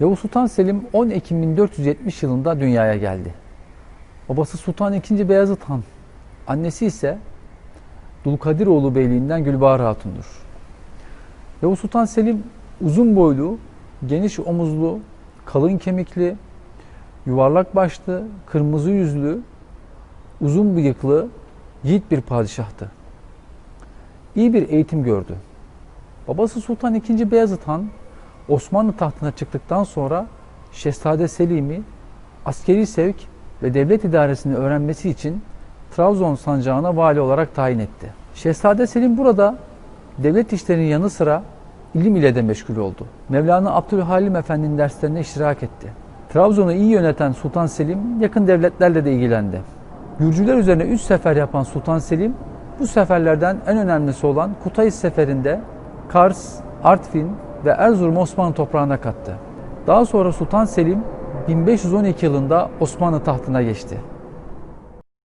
Yavuz Sultan Selim 10 Ekim 1470 yılında dünyaya geldi. Babası Sultan II. Beyazıt Han, annesi ise Dulkadiroğlu Beyliğinden Gülbahar Hatun'dur. Yavuz Sultan Selim uzun boylu, geniş omuzlu, kalın kemikli, yuvarlak başlı, kırmızı yüzlü, uzun bıyıklı, yiğit bir padişahtı. İyi bir eğitim gördü. Babası Sultan II. Beyazıt Han Osmanlı tahtına çıktıktan sonra Şehzade Selim'i askeri sevk ve devlet idaresini öğrenmesi için Trabzon sancağına vali olarak tayin etti. Şehzade Selim burada devlet işlerinin yanı sıra ilim ile de meşgul oldu. Mevlana Abdülhalim Efendi'nin derslerine iştirak etti. Trabzon'u iyi yöneten Sultan Selim yakın devletlerle de ilgilendi. Gürcüler üzerine 3 sefer yapan Sultan Selim bu seferlerden en önemlisi olan Kutays seferinde Kars, Artvin ve Erzurum Osmanlı toprağına kattı. Daha sonra Sultan Selim 1512 yılında Osmanlı tahtına geçti.